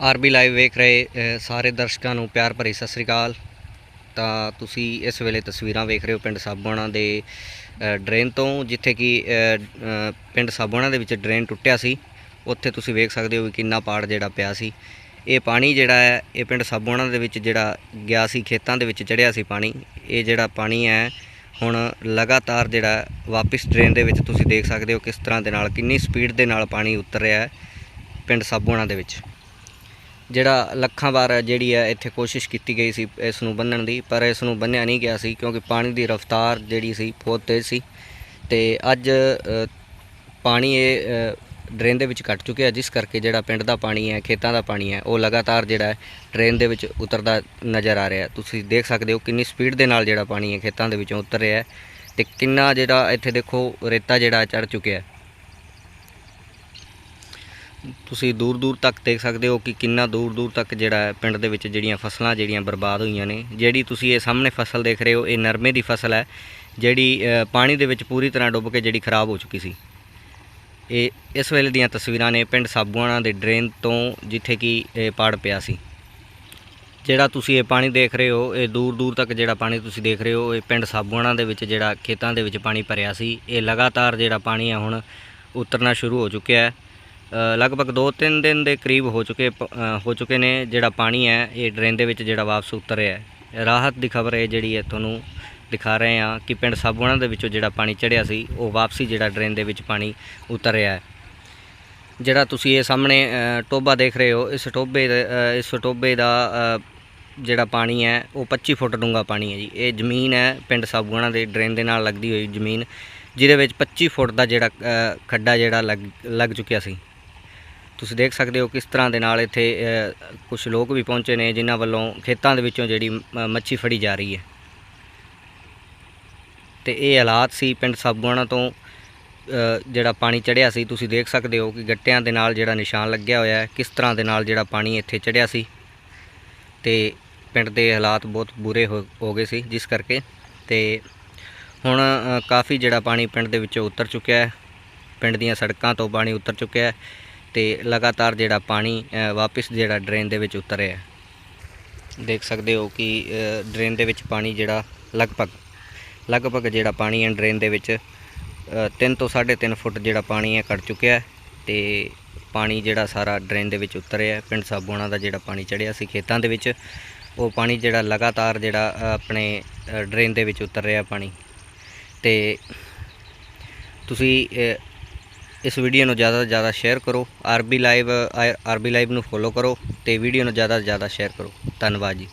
RB live ਵੇਖ ਰਹੇ ਸਾਰੇ ਦਰਸ਼ਕਾਂ ਨੂੰ ਪਿਆਰ ਭਰੀ ਸਤਿ ਸ੍ਰੀ ਅਕਾਲ। ਤਾਂ ਤੁਸੀਂ ਇਸ ਵੇਲੇ ਤਸਵੀਰਾਂ ਵੇਖ ਰਹੇ ਹੋ ਪਿੰਡ ਸਾਬੋਣਾ ਦੇ ਡਰੇਨ ਤੋਂ, ਜਿੱਥੇ ਕਿ ਪਿੰਡ ਸਾਬੋਣਾ ਦੇ ਵਿੱਚ ਡਰੇਨ ਟੁੱਟਿਆ ਸੀ। ਉੱਥੇ ਤੁਸੀਂ ਵੇਖ ਸਕਦੇ ਹੋ ਵੀ ਕਿੰਨਾ ਪਾੜ ਜਿਹੜਾ ਪਿਆ ਸੀ। ਇਹ ਪਾਣੀ ਜਿਹੜਾ ਹੈ, ਇਹ ਪਿੰਡ ਸਾਬੋਣਾ ਦੇ ਵਿੱਚ ਜਿਹੜਾ ਗਿਆ ਸੀ, ਖੇਤਾਂ ਦੇ ਵਿੱਚ ਚੜਿਆ ਸੀ ਪਾਣੀ। ਇਹ ਜਿਹੜਾ ਪਾਣੀ ਹੈ, ਹੁਣ ਲਗਾਤਾਰ ਜਿਹੜਾ ਵਾਪਿਸ ਡਰੇਨ ਦੇ ਵਿੱਚ ਤੁਸੀਂ ਦੇਖ ਸਕਦੇ ਹੋ ਕਿਸ ਤਰ੍ਹਾਂ ਦੇ ਨਾਲ, ਕਿੰਨੀ ਸਪੀਡ ਦੇ ਨਾਲ ਪਾਣੀ ਉਤਰ ਰਿਹਾ ਹੈ ਪਿੰਡ ਸਾਬੋਣਾ ਦੇ ਵਿੱਚ। ਜਿਹੜਾ ਲੱਖਾਂ ਵਾਰ ਜਿਹੜੀ ਹੈ ਇੱਥੇ ਕੋਸ਼ਿਸ਼ ਕੀਤੀ ਗਈ ਸੀ ਇਸ ਨੂੰ ਬੰਨਣ ਦੀ, ਪਰ ਇਸ ਨੂੰ ਬੰਨਿਆ ਨਹੀਂ ਗਿਆ ਸੀ ਕਿਉਂਕਿ ਪਾਣੀ ਦੀ ਰਫ਼ਤਾਰ ਜਿਹੜੀ ਸੀ ਬਹੁਤ ਤੇਜ਼ ਸੀ ਤੇ ਅੱਜ ਪਾਣੀ ਇਹ ਡਰੇਨ ਦੇ ਵਿੱਚ ਘਟ ਚੁੱਕਿਆ, ਜਿਸ ਕਰਕੇ ਜਿਹੜਾ ਪਿੰਡ ਦਾ ਪਾਣੀ ਹੈ, ਖੇਤਾਂ ਦਾ ਪਾਣੀ ਹੈ, ਉਹ ਲਗਾਤਾਰ ਜਿਹੜਾ ਡਰੇਨ ਦੇ ਵਿੱਚ ਉਤਰਦਾ ਨਜ਼ਰ ਆ ਰਿਹਾ ਤੁਸੀਂ ਦੇਖ ਸਕਦੇ ਹੋ ਕਿੰਨੀ ਸਪੀਡ ਦੇ ਨਾਲ ਜਿਹੜਾ ਪਾਣੀ ਹੈ ਖੇਤਾਂ ਦੇ ਵਿੱਚੋਂ ਉਤਰ ਰਿਹਾ ਹੈ ਤੇ ਕਿੰਨਾ ਜਿਹੜਾ ਇੱਥੇ ਦੇਖੋ ਰੇਤਾ ਜਿਹੜਾ ਚੜ ਚੁੱਕਿਆ ਤੁਸੀਂ ਦੂਰ ਦੂਰ ਤੱਕ ਦੇਖ ਸਕਦੇ ਹੋ ਕਿ ਕਿੰਨਾ ਦੂਰ ਦੂਰ ਤੱਕ ਜਿਹੜਾ ਹੈ ਪਿੰਡ ਦੇ ਵਿੱਚ ਜਿਹੜੀਆਂ ਫਸਲਾਂ ਜਿਹੜੀਆਂ ਬਰਬਾਦ ਹੋਈਆਂ ਨੇ, ਜਿਹੜੀ ਤੁਸੀਂ ਇਹ ਸਾਹਮਣੇ ਫਸਲ ਦੇਖ ਰਹੇ ਹੋ, ਇਹ ਨਰਮੇ ਦੀ ਫਸਲ ਹੈ, ਜਿਹੜੀ ਪਾਣੀ ਦੇ ਵਿੱਚ ਪੂਰੀ ਤਰ੍ਹਾਂ ਡੁੱਬ ਕੇ ਜਿਹੜੀ ਖਰਾਬ ਹੋ ਚੁੱਕੀ ਸੀ। ਇਹ ਇਸ ਵੇਲੇ ਦੀਆਂ ਤਸਵੀਰਾਂ ਨੇ ਪਿੰਡ ਸਾਬੂਆਣਾ ਦੇ ਡਰੇਨ ਤੋਂ ਜਿੱਥੇ ਕਿ ਇਹ ਪਾੜ ਪਿਆ ਸੀ। ਜਿਹੜਾ ਤੁਸੀਂ ਇਹ ਪਾਣੀ ਦੇਖ ਰਹੇ ਹੋ, ਇਹ ਦੂਰ ਦੂਰ ਤੱਕ ਜਿਹੜਾ ਪਾਣੀ ਤੁਸੀਂ ਦੇਖ ਰਹੇ ਹੋ, ਇਹ ਪਿੰਡ ਸਾਬੂਆਣਾ ਦੇ ਵਿੱਚ ਜਿਹੜਾ ਖੇਤਾਂ ਦੇ ਵਿੱਚ ਪਾਣੀ ਭਰਿਆ ਸੀ। ਇਹ ਲਗਾਤਾਰ ਜਿਹੜਾ ਪਾਣੀ ਹੈ ਹੁਣ ਉਤਰਨਾ ਸ਼ੁਰੂ ਹੋ ਚੁੱਕਿਆ ਹੈ। ਲਗਭਗ 2-3 ਦਿਨ ਦੇ ਕਰੀਬ ਹੋ ਚੁੱਕੇ ਪ- ਹੋ ਚੁੱਕੇ ਨੇ ਜਿਹੜਾ ਪਾਣੀ ਹੈ ਇਹ ਡਰੇਨ ਦੇ ਵਿੱਚ ਜਿਹੜਾ ਵਾਪਸ ਉਤਰ ਰਿਹਾ ਹੈ। ਰਾਹਤ ਦੀ ਖਬਰ ਹੈ ਜਿਹੜੀ ਹੈ ਤੁਹਾਨੂੰ ਦਿਖਾ ਰਹੇ ਹਾਂ ਕਿ ਪਿੰਡ ਸਾਬੂਆਣਾ ਦੇ ਵਿੱਚੋਂ ਜਿਹੜਾ ਪਾਣੀ ਚੜਿਆ ਸੀ ਉਹ ਵਾਪਸੀ ਜਿਹੜਾ ਡਰੇਨ ਦੇ ਵਿੱਚ ਪਾਣੀ ਉਤਰ ਰਿਹਾ ਹੈ। ਜਿਹੜਾ ਤੁਸੀਂ ਇਹ ਸਾਹਮਣੇ ਅ, ਟੋਬਾ ਦੇਖ ਰਹੇ ਹੋ ਇਸ ਟੋਬੇ ਦੇ- ਇਸ ਟੋਬੇ ਦਾ ਜਿਹੜਾ ਪਾਣੀ ਹੈ ਉਹ 25 ਫੁੱਟ ਡੂੰਘਾ ਪਾਣੀ ਹੈ ਜੀ। ਇਹ ਜ਼ਮੀਨ ਹੈ ਪਿੰਡ ਸਾਬੂਆਣਾ ਦੇ ਡਰੇਨ ਦੇ ਨਾਲ ਲੱਗਦੀ ਹੋਈ ਜ਼ਮੀਨ ਜਿਹਦੇ ਵਿੱਚ 25 ਫੁੱਟ ਦਾ ਜਿਹੜਾ ਖੱਡਾ ਜਿਹੜਾ ਲੱਗ ਲੱਗ ਚੁੱਕਿਆ ਸੀ। ਤੁਸੀਂ ਦੇਖ ਸਕਦੇ ਹੋ ਕਿਸ ਤਰ੍ਹਾਂ ਦੇ ਨਾਲ ਇੱਥੇ ਕੁਝ ਲੋਕ ਵੀ ਪਹੁੰਚੇ ਨੇ ਜਿਨ੍ਹਾਂ ਵੱਲੋਂ ਖੇਤਾਂ ਦੇ ਵਿੱਚੋਂ ਜਿਹੜੀ ਮ- ਮੱਛੀ ਫੜੀ ਜਾ ਰਹੀ ਹੈ। ਤੇ ਇਹ ਹਾਲਾਤ ਸੀ ਪਿੰਡ ਸਾਬੂਆਣਾ ਤੋਂ ਜਿਹੜਾ ਪਾਣੀ ਚੜਿਆ ਸੀ। ਤੁਸੀਂ ਦੇਖ ਸਕਦੇ ਹੋ ਕਿ ਗੱਟਿਆਂ ਦੇ ਨਾਲ ਜਿਹੜਾ ਨਿਸ਼ਾਨ ਲੱਗਿਆ ਹੋਇਆ ਹੈ, ਕਿਸ ਤਰ੍ਹਾਂ ਦੇ ਨਾਲ ਜਿਹੜਾ ਪਾਣੀ ਇੱਥੇ ਚੜਿਆ ਸੀ। ਤੇ ਪਿੰਡ ਦੇ ਹਾਲਾਤ ਬਹੁਤ ਬੁਰੇ ਹੋ ਹੋ ਗਏ ਸੀ ਜਿਸ ਕਰਕੇ। ਤੇ ਹੁਣ ਕਾਫੀ ਜਿਹੜਾ ਪਾਣੀ ਪਿੰਡ ਦੇ ਵਿੱਚੋਂ ਉਤਰ ਚੁੱਕਿਆ ਹੈ। ਪਿੰਡ ਦੀਆਂ ਸੜਕਾਂ ਤੋਂ ਪਾਣੀ ਉਤਰ ਚੁੱਕਿਆ ਹੈ। ਤੇ ਲਗਾਤਾਰ ਜਿਹੜਾ ਪਾਣੀ ਅ, ਵਾਪਿਸ ਜਿਹੜਾ ਡਰੇਨ ਦੇ ਵਿੱਚ ਉਤਰ ਰਿਹਾ ਦੇਖ ਸਕਦੇ ਹੋ ਕਿ ਡਰੇਨ ਦੇ ਵਿੱਚ ਪਾਣੀ ਜਿਹੜਾ ਲਗਭਗ ਲਗਭਗ ਜਿਹੜਾ ਪਾਣੀ ਹੈ ਡਰੇਨ ਦੇ ਵਿੱਚ 3 ਤੋਂ 3.5 ਫੁੱਟ ਜਿਹੜਾ ਪਾਣੀ ਹੈ ਘਟ ਚੁੱਕਿਆ ਹੈ ਤੇ ਪਾਣੀ ਜਿਹੜਾ ਸਾਰਾ ਡਰੇਨ ਦੇ ਵਿੱਚ ਉਤਰ ਰਿਹਾ ਪਿੰਡ ਸਾਬੋਣਾ ਦਾ ਜਿਹੜਾ ਪਾਣੀ ਚੜਿਆ ਸੀ ਖੇਤਾਂ ਦੇ ਵਿੱਚ ਉਹ ਪਾਣੀ ਜਿਹੜਾ ਲਗਾਤਾਰ ਜਿਹੜਾ ਆਪਣੇ ਡਰੇਨ ਦੇ ਵਿੱਚ ਉਤਰ ਰਿਹਾ ਪਾਣੀ। ਤੇ ਤੁਸੀਂ ਇਸ ਵੀਡੀਓ ਨੂੰ ਜ਼ਿਆਦਾ ਤੋਂ ਜ਼ਿਆਦਾ ਸ਼ੇਅਰ ਕਰੋ। ਆਰਬੀ ਲਾਈਵ ਆਰਬੀ ਲਾਈਵ ਨੂੰ ਫੋਲੋ ਕਰੋ ਤੇ ਵੀਡੀਓ ਨੂੰ ਜ਼ਿਆਦਾ ਤੋਂ ਜ਼ਿਆਦਾ ਸ਼ੇਅਰ ਕਰੋ। ਧੰਨਵਾਦ ਜੀ।